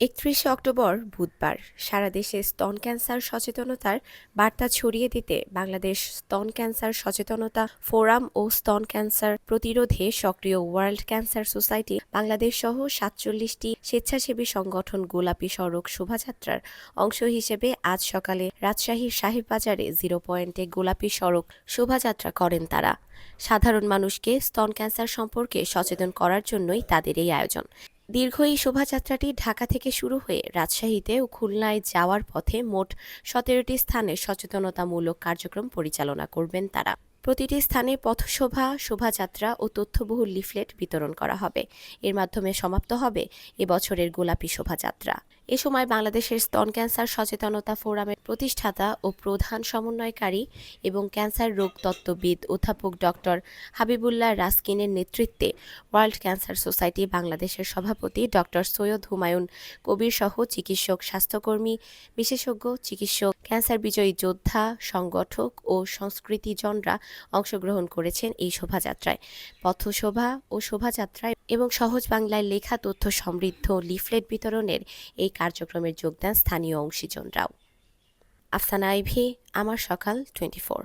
একত্রিশে অক্টোবর, বুধবার, সারা দেশে স্তন ক্যান্সার সচেতনতার বার্তা ছড়িয়ে দিতে বাংলাদেশ স্তন ক্যান্সার সচেতনতা ফোরাম ও স্তন ক্যান্সার প্রতিরোধে সক্রিয় ওয়ার্ল্ড ক্যান্সার সোসাইটি, বাংলাদেশ সহ সাতচল্লিশটি স্বেচ্ছাসেবী সংগঠন গোলাপী সড়ক শোভাযাত্রার অংশ হিসেবে আজ সকালে রাজশাহীর সাহেববাজারে জিরো পয়েন্টে গোলাপী সড়ক শোভাযাত্রা করেন তারা। সাধারণ মানুষকে স্তন ক্যান্সার সম্পর্কে সচেতন করার জন্যই তাদের এই আয়োজন। দীর্ঘ এই শোভাযাত্রাটি ঢাকা থেকে শুরু হয়ে রাজশাহীতে ও খুলনায় যাওয়ার পথে মোট সতেরোটি স্থানে সচেতনতামূলক কার্যক্রম পরিচালনা করবেন তারা। প্রতিটি স্থানে পথশোভা, শোভাযাত্রা ও তথ্যবহুল লিফলেট বিতরণ করা হবে। এর মাধ্যমে সমাপ্ত হবে এবছরের গোলাপী শোভাযাত্রা। এ সময় বাংলাদেশের স্তন ক্যান্সার সচেতনতা ফোরামের প্রতিষ্ঠাতা ও প্রধান সমন্বয়কারী এবং ক্যান্সার রোগ তত্ত্ববিদ অধ্যাপক ডক্টর হাবিবুল্লাহ রাস্কিনের নেতৃত্বে ওয়ার্ল্ড ক্যান্সার সোসাইটি বাংলাদেশের সভাপতি ডক্টর সৈয়দ হুমায়ুন কবির সহ চিকিৎসক, স্বাস্থ্যকর্মী, বিশেষজ্ঞ, চিকিৎসক, ক্যান্সার বিজয়ী যোদ্ধা, সংগঠক ও সংস্কৃতিজনরা অংশগ্রহণ করেছেন এই শোভাযাত্রায়। পথশোভা ও শোভাযাত্রায় এবং সহজ বাংলায় লেখা তথ্য সমৃদ্ধ লিফলেট বিতরণের এই কার্যক্রমের যোগদান স্থানীয় অংশীজনরাও। আফসানা আইভি, আমার সকাল, টোয়েন্টি ফোর।